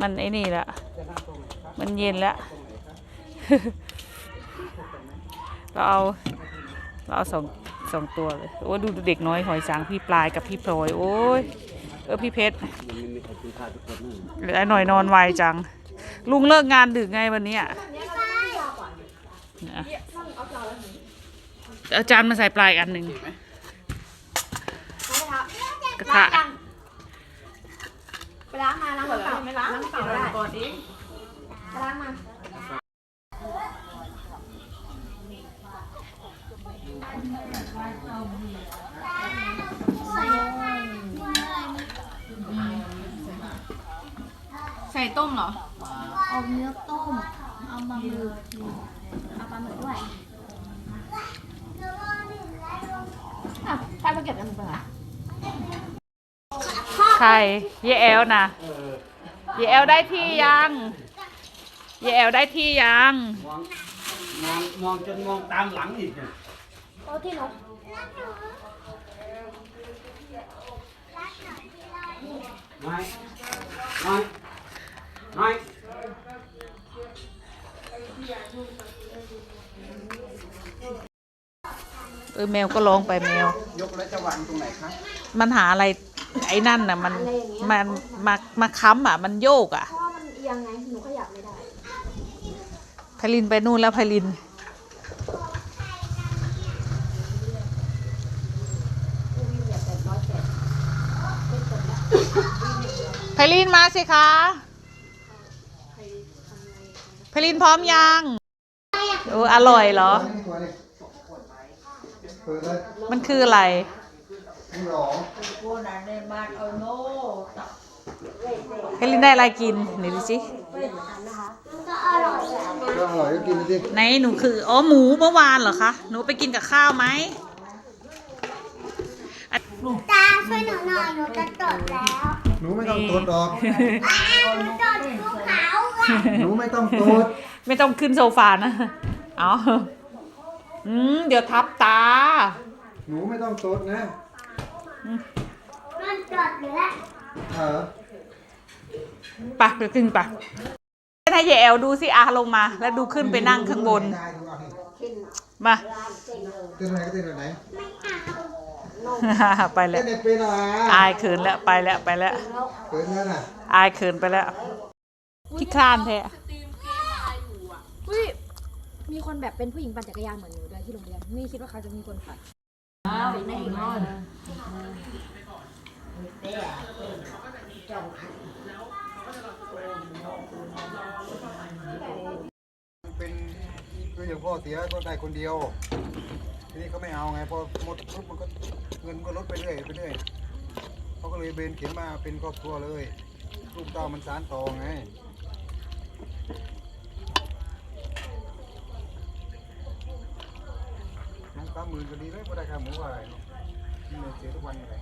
มันไอ้นี่ละมันเย็นแล้วเราเอาเราเอาสองสองตัวเลยโอ้ดูเด็กน้อยหอยสังพี่ปลายกับพี่พลอยโอ้ยเออพี่เพชรมันไม่มีใครกินข้าวทุกคนนั่นเหลือไอ้หน่อยนอนไวจัง ลุงเลิกงานดึกไงวันนี้ยนะอาจารย์มาใส่ปลายอันหนึ่งกระทะ ไปล้างมาล้างเป ล่าไม่ล้างล้างเปล่าได้ก่อนดิไปล้างมาใส่ต้มเหรอ เอาเนื้อต้ม เอาปลาหมึกเอาปลาหมึกด้วยอะใครมาเก็บกันมึงไปเหรอใครเยแอลนะ เยแอลได้ที่ยังเยแอลได้ที่ยัง มองมองมองจนมองตามหลังอีกเนี่ยโต๊ะที่หนูน้อยน้อยน้อยเออแมวก็ร้องไปแมว ยกแล้วจะวางตรงไหนครับมันหาอะไร ไอ้นั่นน่ะมันมันมามาค้ำอะ มันโยกอะเพราะว่ามันเอียงไงหนูขยับไม่ได้ ไพลินไปนู่นแล้วไพลิน ไพลินมาสิคะไพลินพร้อมยังโอ้อร่อยเหรอ เปิดเลยมันคืออะไรมึง หรอไพลินได้อะไรกินไหนดูสิก็อร่อยก็กินไปสิไหนหนูคืออ๋อหมูเมื่อวานเหรอคะหนูไปกินกับข้าวไหมตาช่วยหนูหน่อยหนูจะจดแล้วหนูไม่ต้องตดออกอ้าวหนูจดภูเขาอะหนูไม่ต้องตดไม่ต้องขึ้นโซฟานะเอาอืมเดี๋ยวทับตา หนูไม่ต้องตดนะ มันจดแล้วเออไปไปขึ้นไปให้ยายแอลดูสิอาลงมา แล้วดูขึ้นไปนั่งข้างบน ได้ดูเอาดิมาเต้นไหนก็เต้นแบบไหนไปแล้เต้วนในเป็นอะไรอายเขินแล้วไปแล้วไปแล้ว เปิดแล้วน่ะอายเขินไปแล้วที่คลานแท้อุ้ยมีคนแบบเป็นผู้หญิงปั่นจักรยานเหมือนหนูด้วยที่โรงเรียนไม่คิดว่าเขาจะมีคนปั่น เป็นคืออย่างพ่อเสียก็ได้คนเดียว ทีนี้เขาไม่เอาไงพอหมดปุ๊บมันก็เงินก็ลดไปเรื่อยไปเรื่อยเขาก็เลยเบนเข็มมาเป็นครอบครัวเลยลูกเต้ามันสานต่อไงน้องสามหมื่นก็ดีเลยก็ได้ค่าหมูอะไรเนาะที่เลยเสียทุกวันเลย